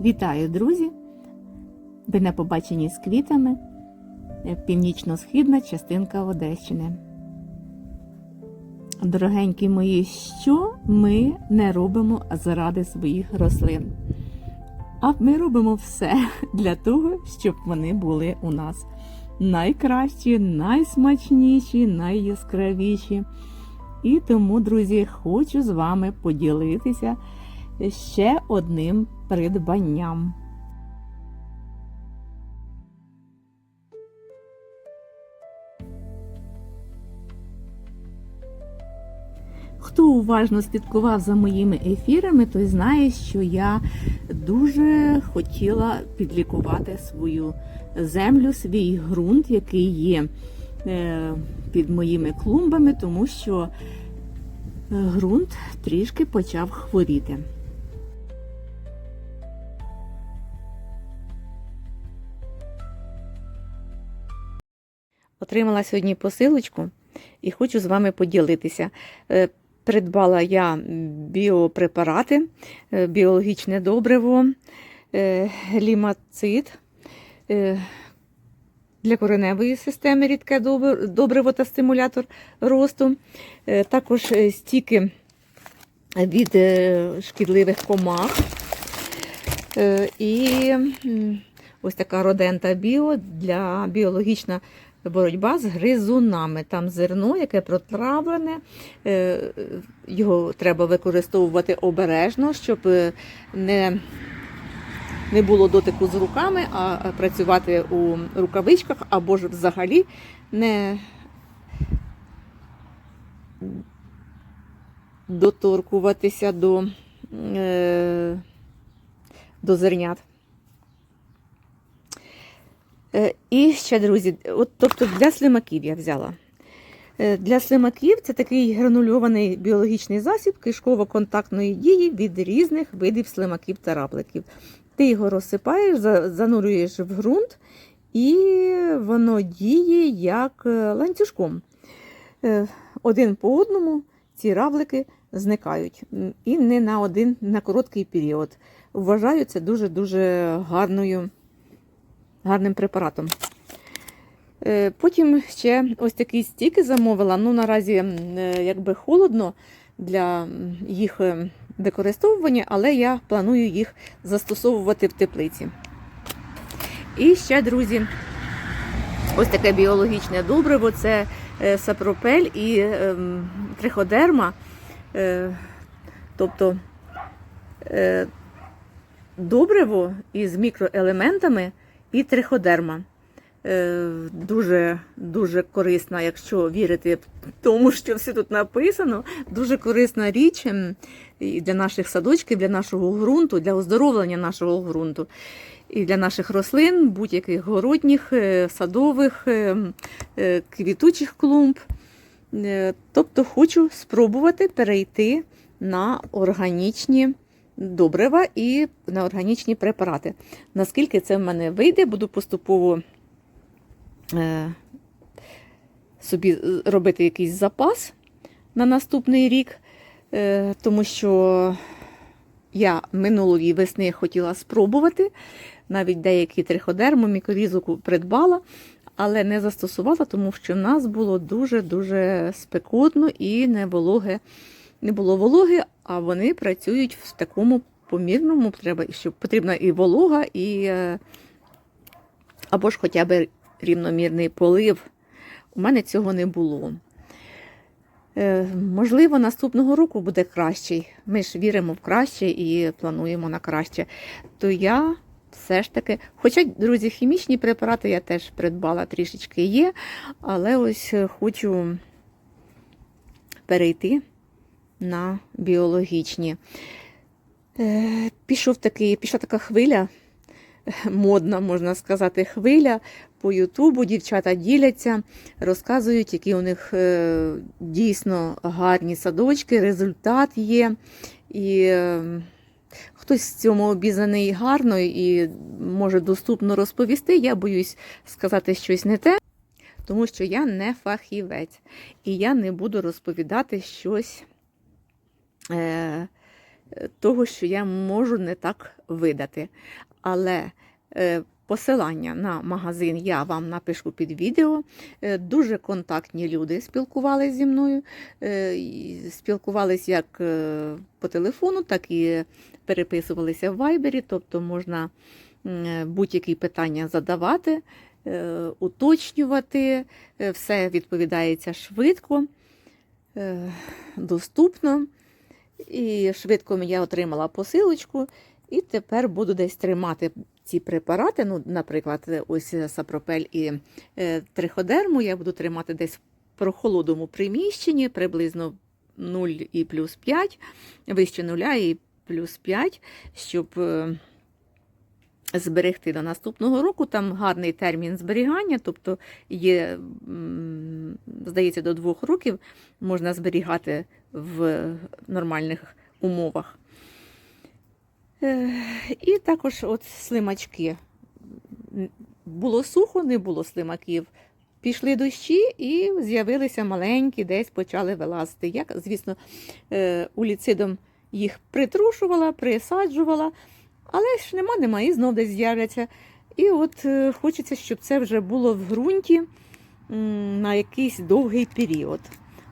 Вітаю, друзі! Ви на побаченні з квітами, е, північно-східна частинка Одещини. Дорогенькі мої, що ми не робимо заради своїх рослин? А ми робимо все для того, щоб вони були у нас найкращі, найсмачніші, найяскравіші. І тому, друзі, хочу з вами поділитися ще одним придбанням. Хто уважно слідкував за моїми ефірами, той знає, що я дуже хотіла підлікувати свою землю, свій ґрунт, який є е, під моїми клумбами, тому що ґрунт трішки почав хворіти. Отримала сьогодні посилочку і хочу з вами поділитися. Е, Придбала я біопрепарати, е, біологічне добриво, е, лімацид е, для кореневої системи рідке добриво та стимулятор росту. Також стіки від шкідливих комах. І ось така родента біо для біологічна боротьба з гризунами. Там зерно, яке протравлене, е, його треба використовувати обережно, щоб е, не, не було дотику з руками, а працювати у рукавичках або ж взагалі не доторкуватися до, е, до зернят. Е, І ще, друзі, от, тобто для слимаків я взяла. Е, Для слимаків це такий гранульований біологічний засіб кишково-контактної дії від різних видів слимаків та рапликів. Ти його розсипаєш, занурюєш в ґрунт, і воно діє як е, ланцюжком. Один по одному ці равлики зникають. І не на один на короткий період. Вважаю це дуже-дуже гарною гарним препаратом. Е, Потім ще ось такі стіки замовила. Ну, наразі е, якби холодно для їх е, використовування, але я планую їх застосовувати в теплиці. І ще, друзі, ось таке біологічне добриво це сапропель і ем, триходерма. Тобто добриво із мікроелементами і триходерма. Е, Дуже дуже корисна, якщо вірити тому, що все тут написано. Дуже корисна річ і для наших садочків, для нашого ґрунту, для оздоровлення нашого ґрунту. І для наших рослин, будь-яких городніх, е, садових, е, м, е, квітучих клумб. Тобто хочу спробувати перейти на органічні добрива і на органічні препарати. Наскільки це в мене вийде, буду поступово е, собі е, робити якийсь запас на наступний рік, е, тому що я минулої весни хотіла спробувати, навіть деякі триходерму, мікорізу придбала, але не застосувала, тому що в нас було дуже-дуже спекотно і не вологе. Не було вологи, а вони працюють в такому помірному, треба, щоб потрібна і волога, і е, або ж хоча б рівномірний полив. У мене цього не було. Е, Можливо, наступного року буде кращий. Ми ж віримо в краще і плануємо на краще. То я все ж таки, хоча, друзі, хімічні препарати я теж придбала трішечки є, але ось е, хочу перейти на біологічні. Е, Пішов такий, пішла така хвиля, модна, можна сказати, хвиля по Ютубу. Дівчата діляться, розказують, які у них е, дійсно гарні садочки, результат є. І е, хтось в цьому обізнаний гарно і може доступно розповісти. Я боюсь сказати щось не те, тому що я не фахівець, і я не буду розповідати щось. Е, е, того, що я можу не так видати. Але е, посилання на магазин я вам напишу під відео. Дуже контактні люди спілкувалися зі мною. Спілкувалися як по телефону, так і переписувалися в вайбері, тобто можна будь-які питання задавати, уточнювати, все відповідається швидко, доступно. І швидко я отримала посилочку, і тепер буду десь тримати ці препарати. Ну, наприклад, ось сапропель і е, триходерму я буду тримати десь в прохолодому приміщенні, приблизно 0 і плюс 5, вище 0 і плюс 5, щоб е, зберегти до наступного року. Там гарний термін зберігання, тобто є, здається, до двох років можна зберігати в нормальних умовах. Е, І також от слимачки. Було сухо, не було слимаків. Пішли дощі і з'явилися маленькі, десь почали вилазити. Я, звісно, е, уліцидом їх притрушувала, присаджувала, але ж нема, нема, і знов десь з'являться. І от е, хочеться, щоб це вже було в ґрунті на якийсь довгий період.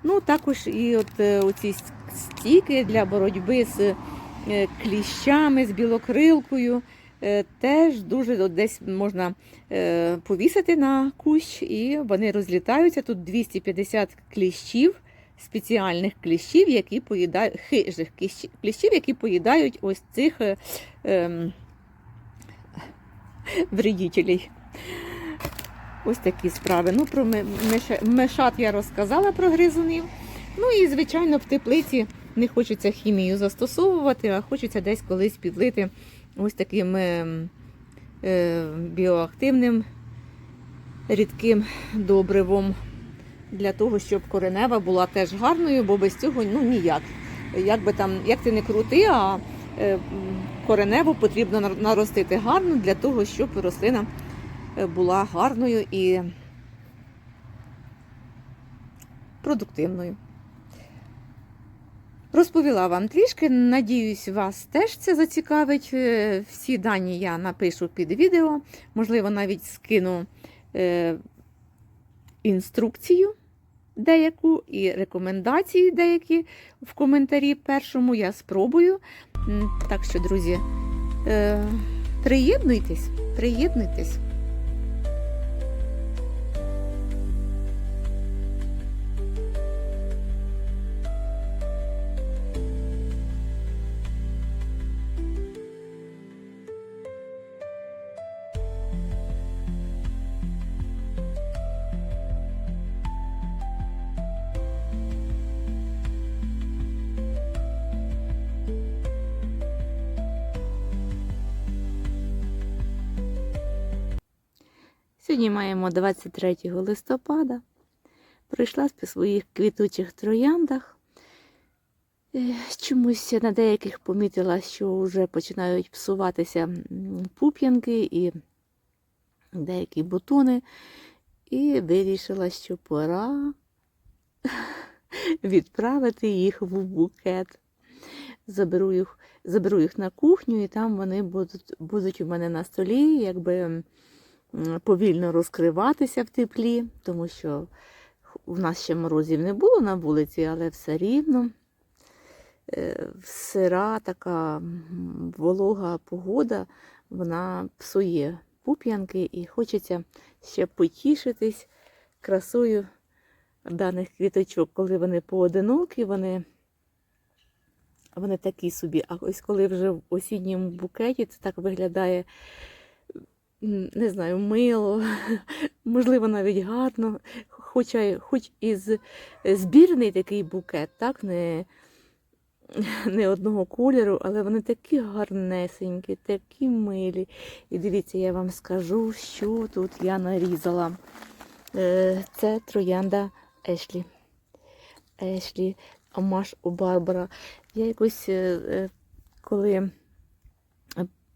Ну, також і от е, оці стіки для боротьби з е, кліщами, з білокрилкою. Теж дуже десь можна повісити на кущ, і вони розлітаються. Тут 250 кліщів, спеціальних кліщів, які поїдають хижих кліщів, які поїдають ось цих е, ем, вредителей. Ось такі справи. Ну, про мешат я розказала про гризунів. Ну і, звичайно, в теплиці не хочеться хімію застосовувати, а хочеться десь колись підлити ось таким ем, е, біоактивним рідким добривом для того, щоб коренева була теж гарною, бо без цього ну ніяк. Як би там, як ти не крути, а е, кореневу потрібно наростити гарно для того, щоб рослина е, була гарною і продуктивною. Розповіла вам трішки. Надіюсь, вас теж це зацікавить. Е, Всі дані я напишу під відео. Можливо, навіть скину інструкцію деяку і рекомендації деякі в коментарі першому. Я спробую. Так що, друзі, е, приєднуйтесь, приєднуйтесь. Сьогодні маємо 23 листопада. Прийшла по своїх квітучих трояндах. Е, Чомусь на деяких помітила, що вже починають псуватися пуп'янки і деякі бутони. І вирішила, що пора відправити їх в букет. Заберу їх, заберу їх на кухню, і там вони будуть, будуть у мене на столі, якби повільно розкриватися в теплі, тому що в нас ще морозів не було на вулиці, але все рівно. е, Сира така волога погода, вона псує пуп'янки і хочеться ще потішитись красою даних квіточок, коли вони поодинокі, вони, вони такі собі. А ось коли вже в осінньому букеті, це так виглядає, не знаю, мило, можливо, навіть гарно. Хоча, хоч і збірний такий букет, так, не, не одного кольору, але вони такі гарнесенькі, такі милі. І дивіться, я вам скажу, що тут я нарізала. Е, Це троянда Ешлі. Ешлі, Амаш у Барбара. Я якось, е, е, коли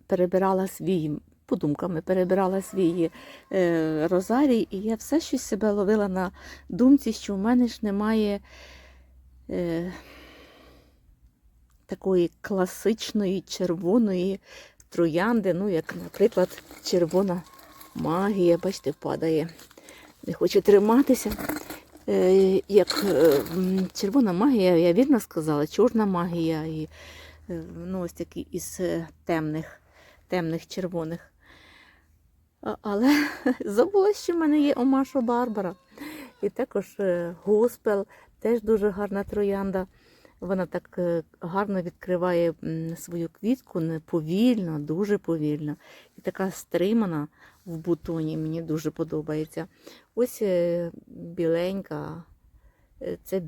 перебирала свій, подумками перебирала свій е, розарій, і я все щось себе ловила на думці, що в мене ж немає е, такої класичної червоної троянди, ну, як, наприклад, червона магія, бачите, падає. Не хоче триматися. Е, як червона магія, я вірно сказала, чорна магія і ну, ось такі із темних, темних червоних. Але забула, що в мене є Омашо Барбара. І також е, госпел, теж дуже гарна троянда. Вона так е, гарно відкриває свою квітку повільно, дуже повільно. І така стримана в бутоні, мені дуже подобається. Ось е, біленька, це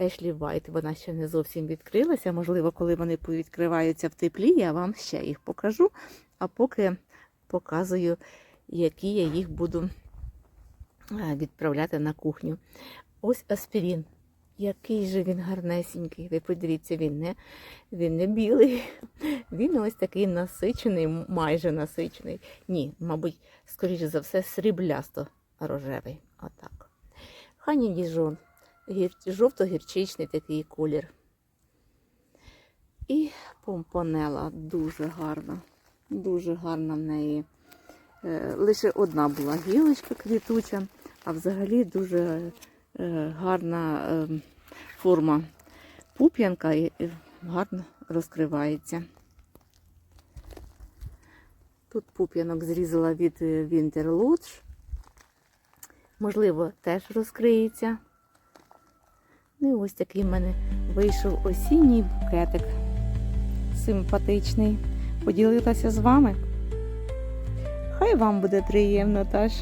Ешлі Вайт, вона ще не зовсім відкрилася. Можливо, коли вони повідкриваються в теплі, я вам ще їх покажу. А поки показую, які я їх буду е, відправляти на кухню. Ось аспірін. Який же він гарнесенький. Ви подивіться, він не, він не білий. Він ось такий насичений, майже насичений. Ні, мабуть, скоріше за все, сріблясто рожевий. Отак. Хані діжон. Гір... Жовто-гірчичний такий колір. І помпонела дуже гарна. Дуже гарна в неї. Е, Лише одна була гілочка квітуча, а взагалі дуже е, гарна е, форма пуп'янка і гарно розкривається. Тут пуп'янок зрізала від Lodge. Можливо, теж розкриється. Ну і ось такий в мене вийшов осінній букетик. Симпатичний. Поділилася з вами. Хай вам буде приємно теж.